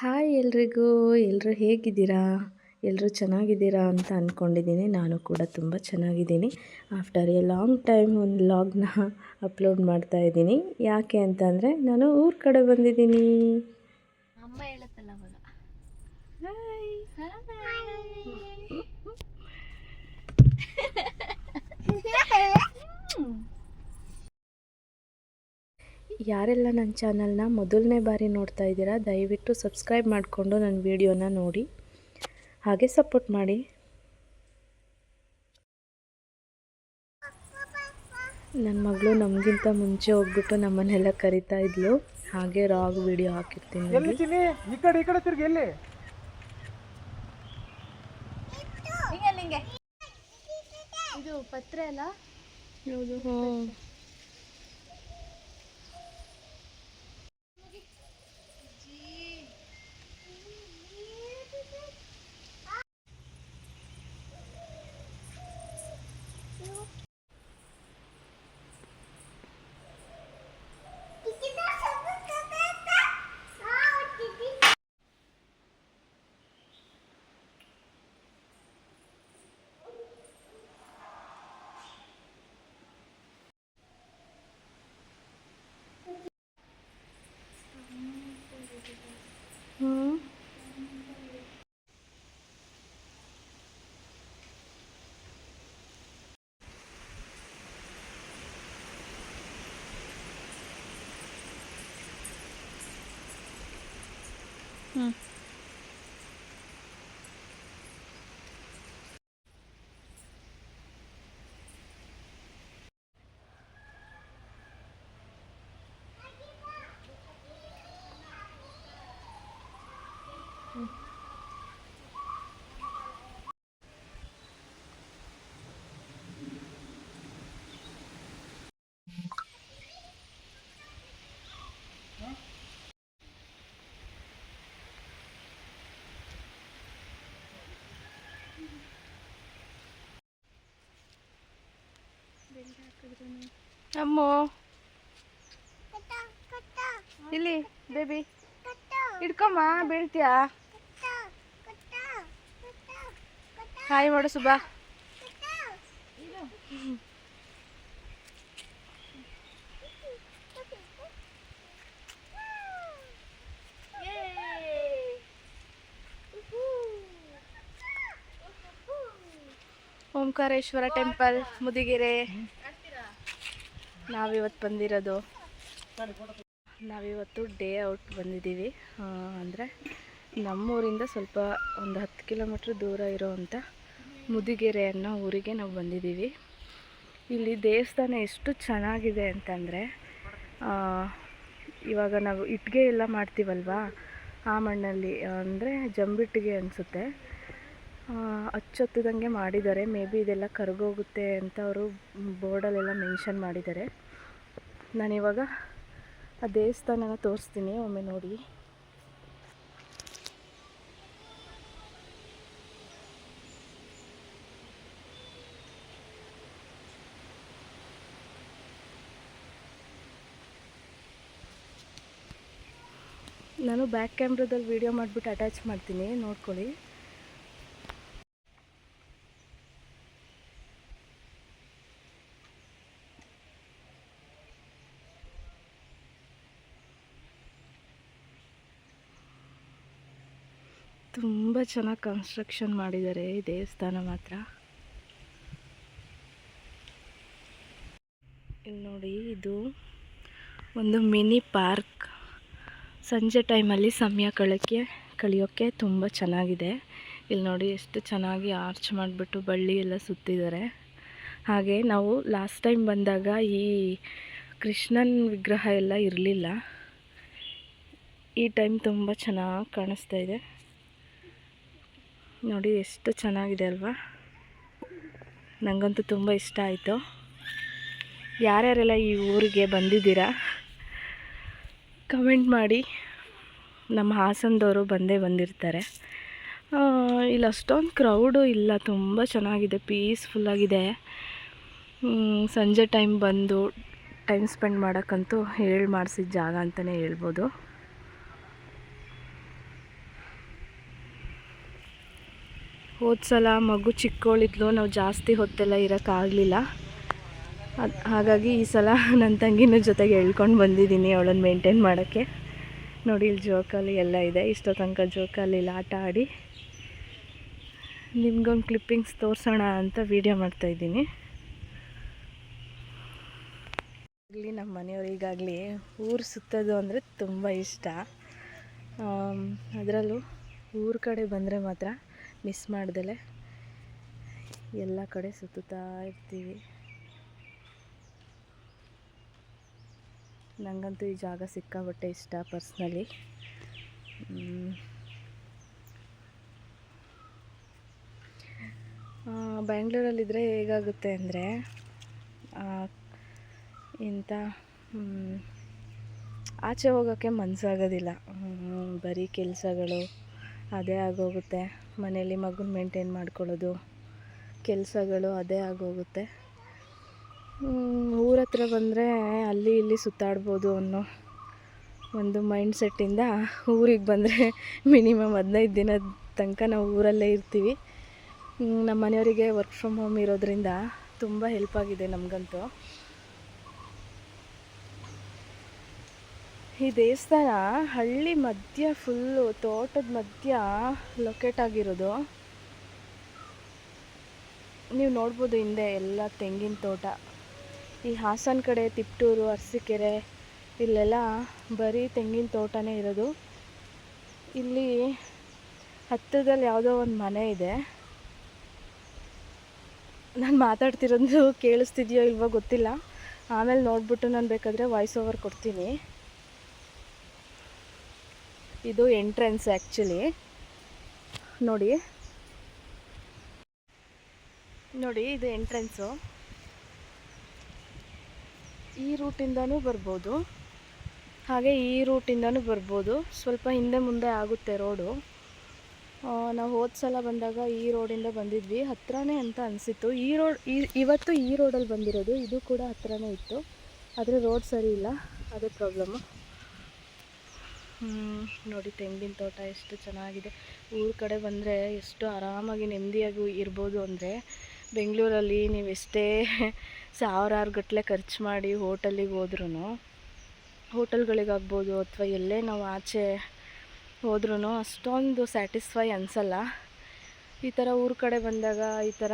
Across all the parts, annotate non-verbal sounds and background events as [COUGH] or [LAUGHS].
Hi ಎಲ್ರಿಗೂ ಎಲ್ಲರೂ ಹೇಗಿದ್ದೀರಾ? ಎಲ್ಲರೂ ಚೆನ್ನಾಗಿದ್ದೀರಾ ಅಂತ ಅಂದ್ಕೊಂಡಿದ್ದೀನಿ ನಾನು ಕೂಡ ತುಂಬ ಚೆನ್ನಾಗಿದ್ದೀನಿ. ಆಫ್ಟರ್ ಎ ಲಾಂಗ್ ಟೈಮ್ ಒಂದು ಲಾಗ್ನ ಅಪ್ಲೋಡ್ ಮಾಡ್ತಾ ಇದ್ದೀನಿ. ಯಾಕೆ ಅಂತಂದರೆ ನಾನು ಊರ ಕಡೆ ಬಂದಿದ್ದೀನಿ. ಅಮ್ಮ ಹೇಳತ್ತಲ್ಲ ಅವಾಗ. [LAUGHS] ಯಾರೆಲ್ಲ ನನ್ನ ಚಾನಲ್ನ ಮೊದಲನೇ ಬಾರಿ ನೋಡ್ತಾ ಇದ್ದೀರಾ ದಯವಿಟ್ಟು ಸಬ್ಸ್ಕ್ರೈಬ್ ಮಾಡಿಕೊಂಡು ನನ್ನ ವಿಡಿಯೋನ ನೋಡಿ. ಹಾಗೆ ಸಪೋರ್ಟ್ ಮಾಡಿ. ನನ್ನ ಮಗಳು ನಮಗಿಂತ ಮುಂಚೆ ಹೋಗ್ಬಿಟ್ಟು ನಮ್ಮನ್ನೆಲ್ಲ ಕರಿತಾ ಇದ್ಲು. ಹಾಗೆ ರಾಗ್ ವಿಡಿಯೋ ಹಾಕಿರ್ತೀನಿ ಎಲ್ಲಿ ನೋಡಿ. ಚಿನ್ನಿ ಈ ಕಡೆ ಈ ಕಡೆ ತಿರ್ಗಿ ಎಲ್ಲಿ? ಹಿಂಗೆ ಹಿಂಗೆ ಇದು ಪತ್ರೆ ಅಲ್ಲ? ಹೌದು ಹ್ಞೂ Hmm. ಅಮ್ಮು. ಇಲ್ಲಿ ಬೇಬಿ ಹಿಡ್ಕೊಮ್ಮ ಬೀಳ್ತೀಯಾ? ಹಾಯ್ ಮಾಡು ಸುಬಾ ಓಂಕಾರೇಶ್ವರ ಟೆಂಪಲ್ ಮುದಿಗೆರೆ. ನಾವಿವತ್ತು ಬಂದಿರೋದು ನಾವಿವತ್ತು ಡೇ ಔಟ್ ಬಂದಿದ್ದೀವಿ. ಅಂದರೆ ನಮ್ಮೂರಿಂದ ಸ್ವಲ್ಪ ಒಂದು ಹತ್ತು ಕಿಲೋಮೀಟ್ರ್ ದೂರ ಇರೋವಂಥ ಮುದಿಗೆರೆ ಅನ್ನೋ ಊರಿಗೆ ನಾವು ಬಂದಿದ್ದೀವಿ. ಇಲ್ಲಿ ದೇವಸ್ಥಾನ ಎಷ್ಟು ಚೆನ್ನಾಗಿದೆ ಅಂತಂದರೆ ಇವಾಗ ನಾವು ಇಟ್ಟಿಗೆ ಎಲ್ಲ ಮಾಡ್ತೀವಲ್ವಾ? ಆ ಮಣ್ಣಲ್ಲಿ, ಅಂದರೆ ಜಂಬಿಟ್ಟಿಗೆ ಅನಿಸುತ್ತೆ. ಅಚ್ಚೊತ್ತದಂಗೆ ಮಾಡಿದ್ದಾರೆ. ಮೇ ಬಿ ಇದೆಲ್ಲ ಕರಗೋಗುತ್ತೆ ಅಂತ ಅವರು ಬೋರ್ಡಲ್ಲೆಲ್ಲ ಮೆನ್ಷನ್ ಮಾಡಿದ್ದಾರೆ. ನಾನಿವಾಗ ಆ ದೇವಸ್ಥಾನನ ತೋರಿಸ್ತೀನಿ. ಒಮ್ಮೆ ನೋಡಿ. ನಾನು ಬ್ಯಾಕ್ ಕ್ಯಾಮ್ರಾದಲ್ಲಿ ವೀಡಿಯೋ ಮಾಡಿಬಿಟ್ಟು ಅಟ್ಯಾಚ್ ಮಾಡ್ತೀನಿ. ನೋಡ್ಕೊಳ್ಳಿ. ತುಂಬ ಚೆನ್ನಾಗಿ ಕನ್ಸ್ಟ್ರಕ್ಷನ್ ಮಾಡಿದ್ದಾರೆ ಈ ದೇವಸ್ಥಾನ ಮಾತ್ರ. ಇಲ್ಲಿ ನೋಡಿ, ಇದು ಒಂದು ಮಿನಿ ಪಾರ್ಕ್. ಸಂಜೆ ಟೈಮಲ್ಲಿ ಸಮಯ ಕಳಕ್ಕೆ ಕಳೆಯೋಕ್ಕೆ ತುಂಬ ಚೆನ್ನಾಗಿದೆ. ಇಲ್ಲಿ ನೋಡಿ, ಎಷ್ಟು ಚೆನ್ನಾಗಿ ಆರ್ಚ್ ಮಾಡಿಬಿಟ್ಟು ಬಳ್ಳಿ ಎಲ್ಲ ಸುತ್ತಿದ್ದಾರೆ. ಹಾಗೆ ನಾವು ಲಾಸ್ಟ್ ಟೈಮ್ ಬಂದಾಗ ಈ ಕೃಷ್ಣನ ವಿಗ್ರಹ ಎಲ್ಲ ಇರಲಿಲ್ಲ. ಈ ಟೈಮ್ ತುಂಬ ಚೆನ್ನಾಗಿ ಕಾಣಿಸ್ತಾ ಇದೆ. ನೋಡಿ, ಎಷ್ಟು ಚೆನ್ನಾಗಿದೆ ಅಲ್ವಾ? ನನಗಂತೂ ತುಂಬ ಇಷ್ಟ ಆಯಿತು. ಯಾರ್ಯಾರೆಲ್ಲ ಈ ಊರಿಗೆ ಬಂದಿದ್ದೀರಾ, ಕಮೆಂಟ್ ಮಾಡಿ. ನಮ್ಮ ಹಾಸನದವರು ಬಂದೇ ಬಂದಿರ್ತಾರೆ. ಇಲ್ಲಿ, ಅಷ್ಟೊಂದು ಕ್ರೌಡು ಇಲ್ಲ, ತುಂಬ ಚೆನ್ನಾಗಿದೆ ಪೀಸ್ಫುಲ್ಲಾಗಿದೆ ಸಂಜೆ ಟೈಮ್ ಬಂದು ಟೈಮ್ ಸ್ಪೆಂಡ್ ಮಾಡೋಕ್ಕಂತೂ ಹೇಳಿ ಮಾಡಿಸಿದ ಜಾಗ ಅಂತಲೇ ಹೇಳ್ಬೋದು. ಹೋದ ಸಲ ಮಗು ಚಿಕ್ಕವಳಿದ್ಲು ನಾವು ಜಾಸ್ತಿ ಹೊತ್ತೆಲ್ಲ ಇರೋಕ್ಕಾಗಲಿಲ್ಲ ಅದು ಹಾಗಾಗಿ ಈ ಸಲ ನನ್ನ ತಂಗಿನ ಜೊತೆಗೆ ಎಳ್ಕೊಂಡು ಬಂದಿದ್ದೀನಿ ಅವಳನ್ನು ಮೇಂಟೈನ್ ಮಾಡೋಕ್ಕೆ. ನೋಡಿ, ಇಲ್ಲಿ ಜೋಕಾಲಿ ಎಲ್ಲ ಇದೆ ಇಷ್ಟೋ ತನಕ ಜೋಕಾಲಿಲಿ ಆಟ ಆಡಿ. ನಿಮ್ಗೊಂದು ಕ್ಲಿಪ್ಪಿಂಗ್ಸ್ ತೋರಿಸೋಣ ಅಂತ ವೀಡಿಯೋ ಮಾಡ್ತಾಯಿದ್ದೀನಿ ಆಗಲಿ ನಮ್ಮ ಮನೆಯವರಿಗಾಗಲಿ ಊರು ಸುತ್ತೋದು ಅಂದರೆ ತುಂಬ ಇಷ್ಟ. ಅದರಲ್ಲೂ ಊರ ಕಡೆ ಬಂದರೆ ಮಾತ್ರ ಮಿಸ್ ಮಾಡ್ದಲೆ. ಎಲ್ಲ ಕಡೆ ಸುತ್ತುತ್ತಾ ಇರ್ತೀವಿ. ನನಗಂತೂ ಈ ಜಾಗ ಸಿಕ್ಕಾಬಟ್ಟೆ ಇಷ್ಟ ಪರ್ಸ್ನಲಿ. ಬ್ಯಾಂಗ್ಳೂರಲ್ಲಿದ್ದರೆ ಹೇಗಾಗುತ್ತೆ ಅಂದರೆ ಇಂಥ ಆಚೆ ಹೋಗೋಕ್ಕೆ ಮನಸ್ಸಾಗೋದಿಲ್ಲ ಬರೀ ಕೆಲಸಗಳು, ಅದೇ ಆಗೋಗುತ್ತೆ. ಮನೇಲಿ ಮಗುನ ಮೇಂಟೈನ್ ಮಾಡ್ಕೊಳ್ಳೋದು, ಕೆಲಸಗಳು ಅದೇ ಆಗೋಗುತ್ತೆ. ಊರ ಹತ್ರ ಬಂದರೆ ಅಲ್ಲಿ ಇಲ್ಲಿ ಸುತ್ತಾಡ್ಬೋದು ಅನ್ನೋ ಒಂದು ಮೈಂಡ್ ಸೆಟ್ಟಿಂದ ಊರಿಗೆ ಬಂದರೆ ಮಿನಿಮಮ್ ಹದಿನೈದು ದಿನದ ತನಕ ನಾವು ಊರಲ್ಲೇ ಇರ್ತೀವಿ. ನಮ್ಮ ಮನೆಯವರಿಗೆ ವರ್ಕ್ ಫ್ರಮ್ ಹೋಮ್ ಇರೋದ್ರಿಂದ ತುಂಬ ಹೆಲ್ಪ್ ಆಗಿದೆ ನಮಗಂತೂ. ಈ ದೇವಸ್ಥಾನ ಹಳ್ಳಿ ಮಧ್ಯ ಫುಲ್ಲು ತೋಟದ ಮಧ್ಯ ಲೊಕೇಟ್ ಆಗಿರೋದು. ನೀವು ನೋಡ್ಬೋದು ಹಿಂದೆ ಎಲ್ಲ ತೆಂಗಿನ ತೋಟ. ಈ ಹಾಸನ ಕಡೆ ತಿಪ್ಟೂರು, ಅರಸೀಕೆರೆ ಇಲ್ಲೆಲ್ಲ ಬರೀ ತೆಂಗಿನ ತೋಟನೇ ಇರೋದು. ಇಲ್ಲಿ ಹತ್ತಿರದಲ್ಲಿ ಯಾವುದೋ ಒಂದು ಮನೆ ಇದೆ. ನಾನು ಮಾತಾಡ್ತಿರೋದು ಕೇಳಿಸ್ತಿದೆಯೋ ಇಲ್ವೋ ಗೊತ್ತಿಲ್ಲ. ಆಮೇಲೆ ನೋಡ್ಬಿಟ್ಟು ನಾನು ಬೇಕಾದರೆ ವಾಯ್ಸ್ ಓವರ್ ಕೊಡ್ತೀನಿ. ಇದು ಎಂಟ್ರೆನ್ಸ್ ಆ್ಯಕ್ಚುಲಿ ನೋಡಿ. ನೋಡಿ, ಇದು ಎಂಟ್ರೆನ್ಸು ಈ ರೂಟಿಂದನೂ ಬರ್ಬೋದು. ಹಾಗೆ ಈ ರೂಟಿಂದನೂ ಬರ್ಬೋದು. ಸ್ವಲ್ಪ ಹಿಂದೆ ಮುಂದೆ ಆಗುತ್ತೆ ರೋಡು ನಾವು ಹೋದ ಸಲ ಬಂದಾಗ ಈ ರೋಡಿಂದ ಬಂದಿದ್ವಿ. ಹತ್ರನೇ ಅಂತ ಅನಿಸಿತ್ತು. ಈ ರೋಡ್ ಈ, ಇವತ್ತು ಈ ರೋಡಲ್ಲಿ ಬಂದಿರೋದು. ಇದು ಕೂಡ ಹತ್ರನೇ ಇತ್ತು. ಆದರೆ ರೋಡ್ ಸರಿ ಇಲ್ಲ. ಅದೇ ಪ್ರಾಬ್ಲಮ್ಮು ನೋಡಿ ತೆಂಗಿನ ತೋಟ ಎಷ್ಟು ಚೆನ್ನಾಗಿದೆ. ಊರ ಕಡೆ ಬಂದರೆ ಎಷ್ಟು ಆರಾಮಾಗಿ ನೆಮ್ಮದಿಯಾಗಿ ಇರ್ಬೋದು ಅಂದರೆ ಬೆಂಗಳೂರಲ್ಲಿ ನೀವು ಎಷ್ಟೇ [LAUGHS] ಸಾವಿರಾರು ಗಟ್ಟಲೆ ಖರ್ಚು ಮಾಡಿ ಹೋಟೆಲಿಗೆ ಹೋದ್ರೂ ಹೋಟೆಲ್ಗಳಿಗಾಗ್ಬೋದು ಅಥವಾ ಎಲ್ಲೇ ನಾವು ಆಚೆ ಹೋದ್ರೂ ಅಷ್ಟೊಂದು ಸ್ಯಾಟಿಸ್ಫೈ ಅನಿಸಲ್ಲ. ಈ ಥರ ಊರ ಕಡೆ ಬಂದಾಗ ಈ ಥರ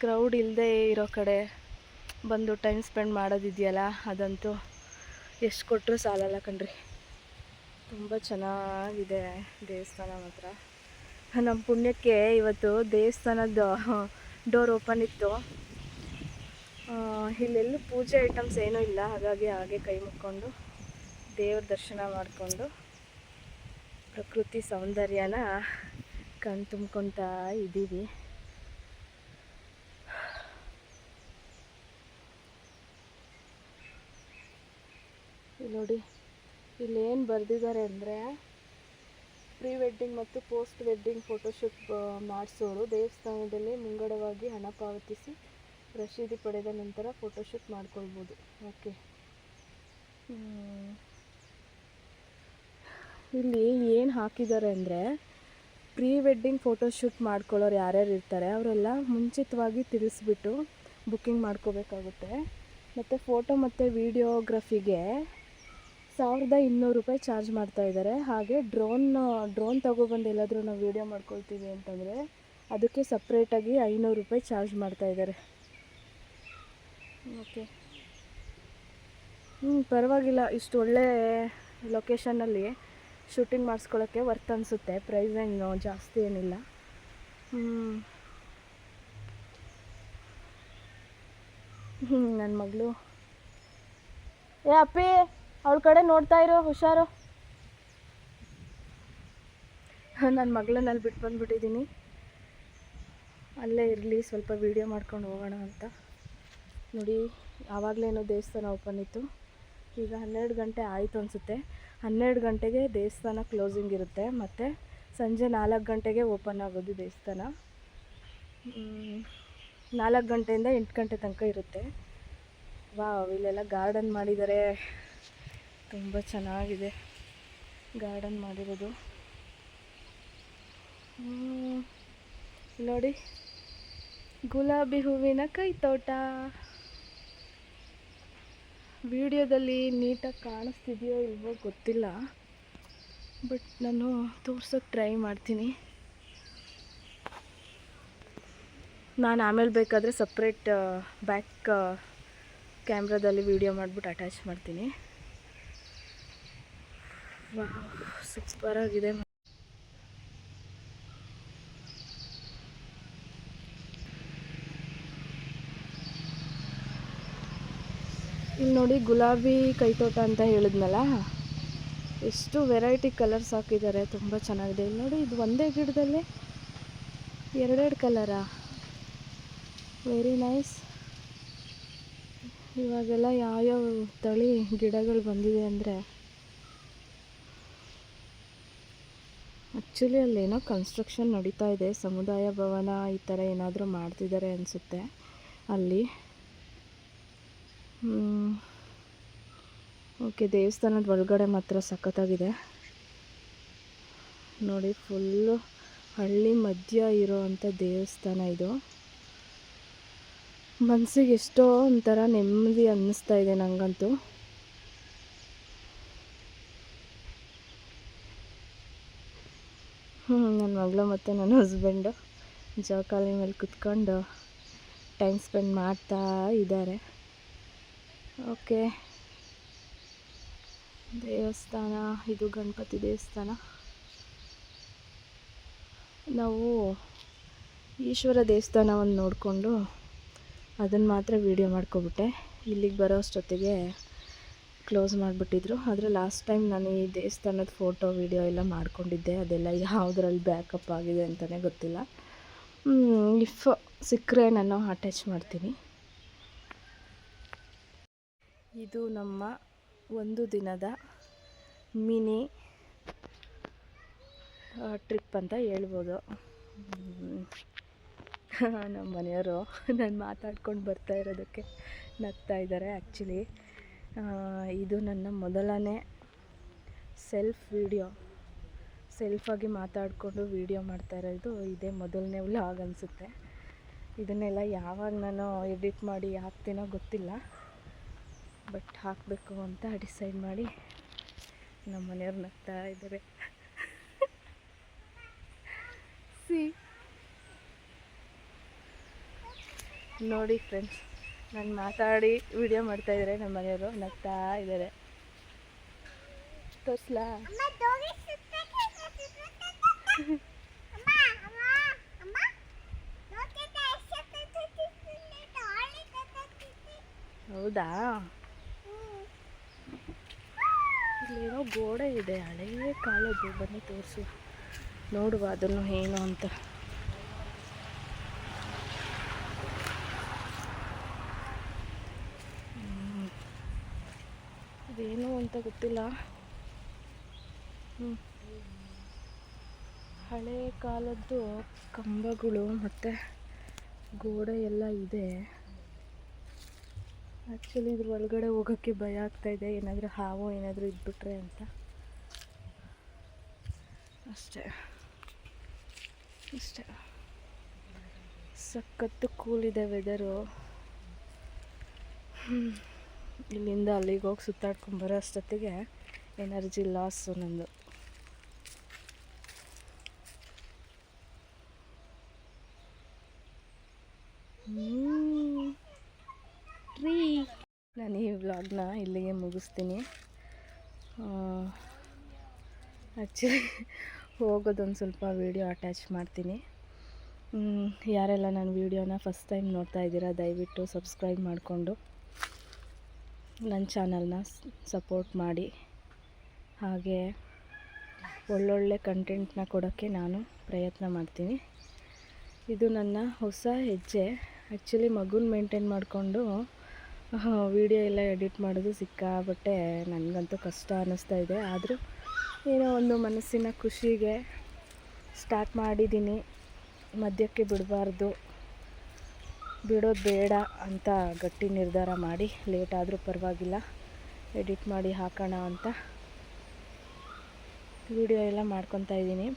ಕ್ರೌಡ್ ಇಲ್ಲದೆ ಇರೋ ಕಡೆ ಬಂದು ಟೈಮ್ ಸ್ಪೆಂಡ್ ಮಾಡೋದಿದೆಯಲ್ಲ, ಅದಂತೂ ಎಷ್ಟು ಕೊಟ್ಟರು ಸಾಲಲ್ಲ ಕಣ್ರಿ. ತುಂಬ ಚೆನ್ನಾಗಿದೆ ದೇವಸ್ಥಾನ ಮಾತ್ರ. ನಮ್ಮ ಪುಣ್ಯಕ್ಕೆ ಇವತ್ತು ದೇವಸ್ಥಾನದ ಡೋರ್ ಓಪನ್ ಇತ್ತು. ಇಲ್ಲೆಲ್ಲೂ ಪೂಜೆ ಐಟಮ್ಸ್ ಏನೂ ಇಲ್ಲ. ಹಾಗಾಗಿ ಹಾಗೆ ಕೈ ಮುಕ್ಕೊಂಡು ದೇವ್ರ ದರ್ಶನ ಮಾಡಿಕೊಂಡು ಪ್ರಕೃತಿ ಸೌಂದರ್ಯನ ಕಣ್ ತುಂಬ್ಕೊತಾ ಇದ್ದೀವಿ. ನೋಡಿ. ಇಲ್ಲೇನು ಬರೆದಿದ್ದಾರೆ ಅಂದರೆ ಪ್ರೀ ವೆಡ್ಡಿಂಗ್ ಮತ್ತು ಪೋಸ್ಟ್ ವೆಡ್ಡಿಂಗ್ ಫೋಟೋಶೂಟ್ ಮಾಡಿಸೋರು. ದೇವಸ್ಥಾನದಲ್ಲಿ ಮುಂಗಡವಾಗಿ ಹಣ ಪಾವತಿಸಿ ರಶೀದಿ ಪಡೆದ ನಂತರ ಫೋಟೋಶೂಟ್ ಮಾಡ್ಕೊಳ್ಬೋದು. ಓಕೆ. ಇಲ್ಲಿ ಏನು ಹಾಕಿದ್ದಾರೆ ಅಂದರೆ ಪ್ರೀ ವೆಡ್ಡಿಂಗ್ ಫೋಟೋಶೂಟ್ ಮಾಡ್ಕೊಳ್ಳೋರು ಯಾರ್ಯಾರು ಇರ್ತಾರೆ ಅವರೆಲ್ಲ ಮುಂಚಿತವಾಗಿ ತಿಳಿಸ್ಬಿಟ್ಟು ಬುಕ್ಕಿಂಗ್ ಮಾಡ್ಕೋಬೇಕಾಗುತ್ತೆ. ಮತ್ತು ಫೋಟೋ ಮತ್ತು ವೀಡಿಯೋಗ್ರಫಿಗೆ ಸಾವಿರದ ಇನ್ನೂರು ರೂಪಾಯಿ ಚಾರ್ಜ್ ಮಾಡ್ತಾ ಇದ್ದಾರೆ. ಹಾಗೆ ಡ್ರೋನ್ ಡ್ರೋನ್ ತಗೊಬಂದು ಎಲ್ಲಾದರೂ ನಾವು ವೀಡಿಯೋ ಮಾಡ್ಕೊಳ್ತೀವಿ ಅಂತಂದರೆ ಅದಕ್ಕೆ ಸಪ್ರೇಟಾಗಿ ಐನೂರು ರೂಪಾಯಿ ಚಾರ್ಜ್ ಮಾಡ್ತಾ ಇದ್ದಾರೆ. ಓಕೆ ಹ್ಞೂ ಪರವಾಗಿಲ್ಲ ಇಷ್ಟು ಒಳ್ಳೆ ಲೊಕೇಶನಲ್ಲಿ ಶೂಟಿಂಗ್ ಮಾಡಿಸ್ಕೊಳ್ಳೋಕ್ಕೆ ವರ್ತ್ ಅನಿಸುತ್ತೆ. ಪ್ರೈಸ್ ಏನು ಜಾಸ್ತಿ ಏನಿಲ್ಲ. ಹ್ಞೂ ಹ್ಞೂ ನನ್ನ ಮಗಳು. ಏ ಅಪ್ಪಿ! ಅವಳ ಕಡೆ ನೋಡ್ತಾ ಇರೋ, ಹುಷಾರು. ನನ್ನ ಮಗಳನ್ನ ಅಲ್ಲಿ ಬಿಟ್ಟು ಬಂದುಬಿಟ್ಟಿದ್ದೀನಿ ಅಲ್ಲೇ ಇರಲಿ, ಸ್ವಲ್ಪ ವೀಡಿಯೋ ಮಾಡ್ಕೊಂಡು ಹೋಗೋಣ ಅಂತ. ನೋಡಿ, ಆವಾಗಲೇನೋ ದೇವಸ್ಥಾನ ಓಪನ್ ಇತ್ತು. ಈಗ ಹನ್ನೆರಡು ಗಂಟೆ ಆಯಿತು ಅನಿಸುತ್ತೆ. ಹನ್ನೆರಡು ಗಂಟೆಗೆ ದೇವಸ್ಥಾನ ಕ್ಲೋಸಿಂಗ್ ಇರುತ್ತೆ. ಮತ್ತು ಸಂಜೆ ನಾಲ್ಕು ಗಂಟೆಗೆ ಓಪನ್ ಆಗೋದು ದೇವಸ್ಥಾನ. ನಾಲ್ಕು ಗಂಟೆಯಿಂದ ಎಂಟು ಗಂಟೆ ತನಕ ಇರುತ್ತೆ. ವಾ ಇಲ್ಲೆಲ್ಲ ಗಾರ್ಡನ್ ಮಾಡಿದ್ದಾರೆ ತುಂಬ ಚೆನ್ನಾಗಿದೆ ಗಾರ್ಡನ್ ಮಾಡಿರೋದು. ನೋಡಿ, ಗುಲಾಬಿ ಹೂವಿನ ಕೈ ತೋಟ ವಿಡಿಯೋದಲ್ಲಿ ನೀಟಾಗಿ ಕಾಣಿಸ್ತಿದೆಯೋ ಇಲ್ವೋ ಗೊತ್ತಿಲ್ಲ, ಬಟ್ ನಾನು ತೋರ್ಸೋಕೆ ಟ್ರೈ ಮಾಡ್ತೀನಿ. ನಾನು ಆಮೇಲೆ ಬೇಕಾದರೆ ಸಪ್ರೇಟ್ ಬ್ಯಾಕ್ ಕ್ಯಾಮ್ರಾದಲ್ಲಿ ವೀಡಿಯೋ ಮಾಡಿಬಿಟ್ಟು ಅಟ್ಯಾಚ್ ಮಾಡ್ತೀನಿ. ಸೂಪರ್ ಆಗಿದೆ. ಇಲ್ಲಿ ನೋಡಿ ಗುಲಾಬಿ ಕೈತೋಟ ಅಂತ ಹೇಳಿದ್ನಲ್ಲ? ಎಷ್ಟು ವೆರೈಟಿ ಕಲರ್ಸ್ ಹಾಕಿದ್ದಾರೆ, ತುಂಬ ಚೆನ್ನಾಗಿದೆ. ಇಲ್ಲಿ ನೋಡಿ ಇದು ಒಂದೇ ಗಿಡದಲ್ಲಿ ಎರಡೆರಡು ಕಲರಾ? ವೆರಿ ನೈಸ್ ಇವಾಗೆಲ್ಲ ಯಾವ್ಯಾವ ತಳಿ ಗಿಡಗಳು ಬಂದಿದೆ ಅಂದರೆ ಆ್ಯಕ್ಚುಲಿ ಅಲ್ಲೇನೋ ಕನ್ಸ್ಟ್ರಕ್ಷನ್ ನಡೀತಾ ಇದೆ. ಸಮುದಾಯ ಭವನ ಈ ಥರ ಏನಾದರೂ ಮಾಡ್ತಿದ್ದಾರೆ ಅನಿಸುತ್ತೆ. ಅಲ್ಲಿ. ಓಕೆ, ದೇವಸ್ಥಾನದ ಒಳಗಡೆ ಮಾತ್ರ ಸಖತ್ತಾಗಿದೆ. ನೋಡಿ, ಫುಲ್ಲು ಹಳ್ಳಿ ಮಧ್ಯ ಇರೋವಂಥ ದೇವಸ್ಥಾನ ಇದು. ಮನಸ್ಸಿಗೆ ಎಷ್ಟೋ ಒಂಥರ ನೆಮ್ಮದಿ ಅನ್ನಿಸ್ತಾ ಇದೆ ನನಗಂತೂ ನನ್ನ ಮಗಳು ಮತ್ತು ನನ್ನ ಹಸ್ಬೆಂಡು ಜೋಕಾಲಿ ಮೇಲೆ ಕುತ್ಕೊಂಡು ಟೈಮ್ ಸ್ಪೆಂಡ್ ಮಾಡ್ತಾ ಇದ್ದಾರೆ. ಓಕೆ ದೇವಸ್ಥಾನ, ಇದು ಗಣಪತಿ ದೇವಸ್ಥಾನ. ನಾವು ಈಶ್ವರ ದೇವಸ್ಥಾನವನ್ನು ನೋಡಿಕೊಂಡು ಅದನ್ನು ಮಾತ್ರ ವೀಡಿಯೋ ಮಾಡ್ಕೊಬಿಟ್ಟೆ. ಇಲ್ಲಿಗೆ ಬರೋ ಅಷ್ಟೊತ್ತಿಗೆ ಕ್ಲೋಸ್ ಮಾಡಿಬಿಟ್ಟಿದ್ರು. ಆದರೆ ಲಾಸ್ಟ್ ಟೈಮ್ ನಾನು ಈ ದೇವಸ್ಥಾನದ ಫೋಟೋ ವೀಡಿಯೋ ಎಲ್ಲ ಮಾಡ್ಕೊಂಡಿದ್ದೆ. ಅದೆಲ್ಲ ಯಾವುದ್ರಲ್ಲಿ ಬ್ಯಾಕಪ್ ಆಗಿದೆ ಅಂತಲೇ ಗೊತ್ತಿಲ್ಲ. ಇಫ್ ಸಿಕ್ಕರೆ ನಾನು ಅಟ್ಯಾಚ್ ಮಾಡ್ತೀನಿ. ಇದು ನಮ್ಮ ಒಂದು ದಿನದ ಮಿನಿ ಟ್ರಿಪ್ ಅಂತ ಹೇಳ್ಬೋದು. ನಮ್ಮ ಮನೆಯವರು ನಾನು ಮಾತಾಡ್ಕೊಂಡು ಬರ್ತಾ ಇರೋದಕ್ಕೆ ನಗ್ತಾ ಇದ್ದಾರೆ ಆ್ಯಕ್ಚುಲಿ ಇದು ನನ್ನ ಮೊದಲನೇ ಸೆಲ್ಫ್ ವೀಡಿಯೋ ಸೆಲ್ಫಾಗಿ ಮಾತಾಡಿಕೊಂಡು ವೀಡಿಯೋ ಮಾಡ್ತಾ ಇರೋದು. ಇದೇ ಮೊದಲನೇ ವ್ಲಾಗ್ ಅನಿಸುತ್ತೆ. ಇದನ್ನೆಲ್ಲ ಯಾವಾಗ ನಾನು ಎಡಿಟ್ ಮಾಡಿ ಹಾಕ್ತೀನೋ ಗೊತ್ತಿಲ್ಲ. ಬಟ್ ಹಾಕಬೇಕು ಅಂತ ಡಿಸೈಡ್ ಮಾಡಿ ನಮ್ಮ ಮನೆಯವ್ರು ನಗ್ತಾ ಇದ್ದಾರೆ. ಸಿ ನೋಡಿ ಫ್ರೆಂಡ್ಸ್ ನಾನು ಮಾತಾಡಿ ವಿಡಿಯೋ ಮಾಡ್ತಾ ಇದ್ದಾರೆ ನಮ್ಮ ಮನೆಯವರು ನಗ್ತಾ ಇದ್ದಾರೆ ತೋರಿಸ್ಲಾ? ಹೌದಾ? ಇಲ್ಲೇನೋ ಗೋಡೆ ಇದೆ, ಹಳೇ ಕಾಲದ್ದು. ಬನ್ನಿ ತೋರಿಸು. ನೋಡುವ ಅದನ್ನು ಏನು ಅಂತ ಹ್ಮ್. ಇದೇನು ಅಂತ ಗೊತ್ತಿಲ್ಲ. ಹ್ಞೂ ಹಳೆ ಕಾಲದ್ದು ಕಂಬಗಳು ಮತ್ತು ಗೋಡೆ ಎಲ್ಲ ಇದೆ. ಆ್ಯಕ್ಚುಲಿ ಇದ್ರ ಒಳಗಡೆ ಹೋಗೋಕ್ಕೆ ಭಯ ಆಗ್ತಾ ಇದೆ. ಏನಾದರೂ ಹಾವು ಏನಾದರೂ ಇದ್ಬಿಟ್ರೆ ಅಂತ. ಅಷ್ಟೇ. ಅಷ್ಟೇ. ಸಖತ್ತು ಕೂಲಿದೆ ವೆದರು ವೆದರು ಇಲ್ಲಿಂದ ಅಲ್ಲಿಗೆ ಹೋಗಿ ಸುತ್ತಾಡ್ಕೊಂಬರೋ ಅಷ್ಟೊತ್ತಿಗೆ ಎನರ್ಜಿ ಲಾಸು ನಂದು ಟ್ರೀ ನಾನು ಈ ವ್ಲಾಗ್ನ ಇಲ್ಲಿಗೆ ಮುಗಿಸ್ತೀನಿ. ಆ್ಯಕ್ಚುಲಿ ಹೋಗೋದೊಂದು ಸ್ವಲ್ಪ ವೀಡಿಯೋ ಅಟ್ಯಾಚ್ ಮಾಡ್ತೀನಿ. ಯಾರೆಲ್ಲ ನನ್ನ ವೀಡಿಯೋನ ಫಸ್ಟ್ ಟೈಮ್ ನೋಡ್ತಾ ಇದ್ದೀರಾ, ದಯವಿಟ್ಟು ಸಬ್ಸ್ಕ್ರೈಬ್ ಮಾಡಿಕೊಂಡು. ನನ್ನ ಚಾನಲ್ನ ಸಪೋರ್ಟ್ ಮಾಡಿ. ಹಾಗೆ ಒಳ್ಳೊಳ್ಳೆ ಕಂಟೆಂಟ್ನ ಕೊಡೋಕ್ಕೆ ನಾನು ಪ್ರಯತ್ನ ಮಾಡ್ತೀನಿ. ಇದು ನನ್ನ ಹೊಸ ಹೆಜ್ಜೆ. ಆ್ಯಕ್ಚುಲಿ ಮಗುನ ಮೇಂಟೈನ್ ಮಾಡಿಕೊಂಡು ವಿಡಿಯೋ ಎಲ್ಲ ಎಡಿಟ್ ಮಾಡೋದು ಸಿಕ್ಕಾಬಟ್ಟೆ ನನಗಂತೂ ಕಷ್ಟ ಅನ್ನಿಸ್ತಾ ಇದೆ. ಆದರೂ ಏನೋ ಒಂದು ಮನಸ್ಸಿನ ಖುಷಿಗೆ ಸ್ಟಾರ್ಟ್ ಮಾಡಿದ್ದೀನಿ. ಮಧ್ಯಕ್ಕೆ ಬಿಡಬಾರ್ದು. ಬಿಡೋದು ಬೇಡ ಅಂತ ಗಟ್ಟಿ ನಿರ್ಧಾರ ಮಾಡಿ, ಲೇಟ್ ಆದರೂ ಪರವಾಗಿಲ್ಲ. ಎಡಿಟ್ ಮಾಡಿ ಹಾಕೋಣ ಅಂತ ವಿಡಿಯೋ ಎಲ್ಲ ಮಾಡ್ಕೊತಾ ಇದ್ದೀನಿ.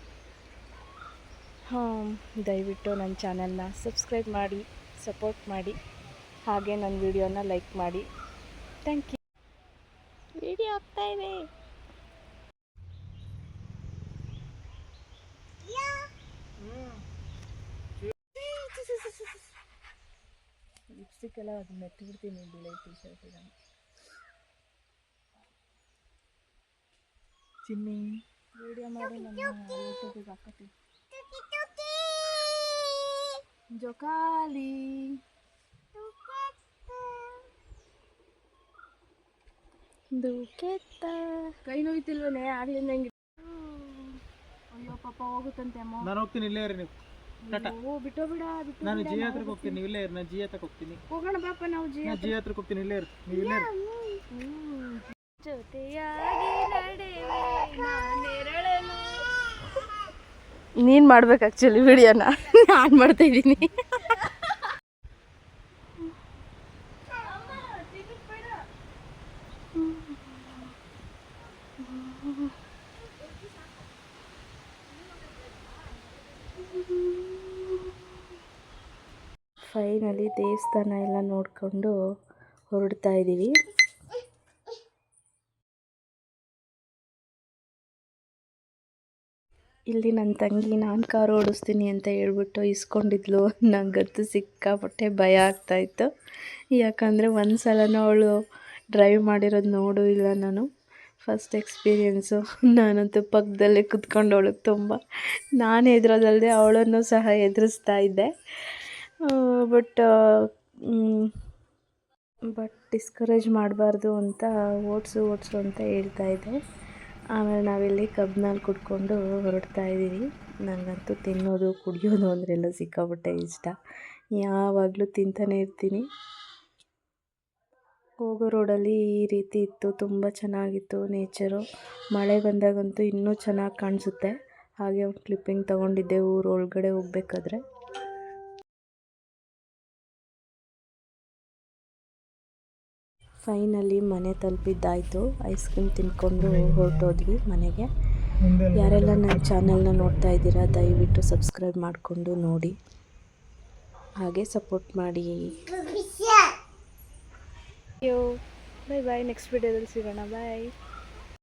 ಹಾಂ, ದಯವಿಟ್ಟು ನನ್ನ ಚಾನಲ್ನ ಸಬ್ಸ್ಕ್ರೈಬ್ ಮಾಡಿ, ಸಪೋರ್ಟ್ ಮಾಡಿ, ಹಾಗೆ ನನ್ನ ವಿಡಿಯೋನ ಲೈಕ್ ಮಾಡಿ. Thank you. ವಿಡಿಯೋ ಆಗ್ತಾ ಇದೆ ಲಿಪ್ಸ್ಟಿಕ್ ಎಲ್ಲ ಅದು ಮೆತ್ತಿ ಬಿಡ್ತೀನಿ ಬಿಳಿ ಟಿ ಶರ್ಟಿಗೆ ಚಿನ್ನಿ ವಿಡಿಯೋ ಮಾಡಿ ನಮ್ಮ ಯೂಟ್ಯೂಬಿಗೆ ಹಾಕತ್ತೀವಿ ಜೋಕಾಲಿ. ಕೆತ್ತ ಕೈ ನೋಯ್ತಿಲ್ವನೇ? ಆಗ್ಲಿಂದ ಹೆಂಗೆ? ಅಯ್ಯೋ ಪಾಪ ಹೋಗುತ್ತಂತೆ ಅಮ್ಮ. ನಾನು ಹೋಗ್ತೀನಿ ಇಲ್ಲೇ ರೀ ನೀವು. ಓ ಬಿಟ್ಟೋ ಬಿಡ ಬಿಟ್ಟು ನಾನು ಜಿ ಹತ್ರಕ್ಕೆ ಹೋಗ್ತೀನಿ ನೀವು ಇಲ್ಲೇ ಇರು ನಾನು ಜಿ ಹತ್ರಕ್ಕೆ ಹೋಗ್ತೀನಿ. ಹೋಗೋಣ ಬಾಪ ನಾವು ಜಿ ನಾನು ಜಿ ಹತ್ರಕ್ಕೆ ಹೋಗ್ತೀನಿ ಇಲ್ಲೇ ಇರು ನೀವು ಇಲ್ಲೇ ಇರಿ. ಜೊತೆಯಾಗಿ ನಡೆವೆ ನಾನೆರಳಲು ನೀನು ಮಾಡ್ಬೇಕು ಆಕ್ಚುಲಿ ವಿಡಿಯೋನ ನಾನು ಮಾಡ್ತಾ ಇದ್ದೀನಿ. ಫೈನಲಿ ದೇವಸ್ಥಾನ ಎಲ್ಲ ನೋಡಿಕೊಂಡು ಹೊರಡ್ತಾ ಇದ್ದೀವಿ. ಇಲ್ಲಿ ನನ್ನ ತಂಗಿ, ನಾನು ಕಾರು ಓಡಿಸ್ತೀನಿ ಅಂತ ಹೇಳ್ಬಿಟ್ಟು ಇಸ್ಕೊಂಡಿದ್ಲು. ನನಗಂತೂ ಸಿಕ್ಕಾಪಟ್ಟೆ ಭಯ ಆಗ್ತಾಯಿತ್ತು ಯಾಕಂದರೆ ಒಂದು ಸಲನೂ ಅವಳು ಡ್ರೈವ್ ಮಾಡಿರೋದು ನೋಡು ಇಲ್ಲ ನಾನು. ಫಸ್ಟ್ ಎಕ್ಸ್ಪೀರಿಯೆನ್ಸು ನಾನಂತೂ ಪಕ್ಕದಲ್ಲೇ ಕುತ್ಕೊಂಡು ಅವಳಿಗೆ ತುಂಬ. ನಾನು ಎದುರೋದಲ್ಲದೆ ಅವಳನ್ನು ಸಹ ಎದುರಿಸ್ತಾ ಇದ್ದೆ. ಬಟ್ ಬಟ್ ಡಿಸ್ಕರೇಜ್ ಮಾಡಬಾರ್ದು ಅಂತ ಓಡಿಸು ಓಡಿಸು ಅಂತ ಹೇಳ್ತಾ ಇದ್ದೆ. ಆಮೇಲೆ ನಾವಿಲ್ಲಿ ಕಬ್ಬಿನಲ್ಲಿ ಕುಡ್ಕೊಂಡು ಹೊರಡ್ತಾ ಇದ್ದೀವಿ. ನನಗಂತೂ ತಿನ್ನೋದು, ಕುಡಿಯೋದು ಅಂದ್ರೆಲ್ಲ ಸಿಕ್ಕಾಪಟ್ಟೆ ಇಷ್ಟ. ಯಾವಾಗಲೂ ತಿಂತಾನೆ ಇರ್ತೀನಿ. ಹೋಗೋ ರೋಡಲ್ಲಿ ಈ ರೀತಿ ಇತ್ತು. ತುಂಬ ಚೆನ್ನಾಗಿತ್ತು ನೇಚರು ಮಳೆ ಬಂದಾಗಂತೂ ಇನ್ನೂ ಚೆನ್ನಾಗಿ ಕಾಣಿಸುತ್ತೆ. ಹಾಗೆ ಕ್ಲಿಪ್ಪಿಂಗ್ ತೊಗೊಂಡಿದ್ದೆ ಊರೊಳಗಡೆ ಹೋಗ್ಬೇಕಾದ್ರೆ. ಫೈನಲಿ ಮನೆ ತಲುಪಿದ್ದಾಯಿತು. ಐಸ್ ಕ್ರೀಮ್ ತಿನ್ಕೊಂಡು ಹೊರಟೋದ್ವಿ ಮನೆಗೆ. ಯಾರೆಲ್ಲ ನನ್ನ ಚಾನಲ್ನ ನೋಡ್ತಾ ಇದ್ದೀರಾ ದಯವಿಟ್ಟು ಸಬ್ಸ್ಕ್ರೈಬ್ ಮಾಡಿಕೊಂಡು ನೋಡಿ. ಹಾಗೆ ಸಪೋರ್ಟ್ ಮಾಡಿ. ಬಾಯ್ ಬಾಯ್ ನೆಕ್ಸ್ಟ್ ವಿಡಿಯೋದಲ್ಲಿ ಸಿಗೋಣ. ಬಾಯ್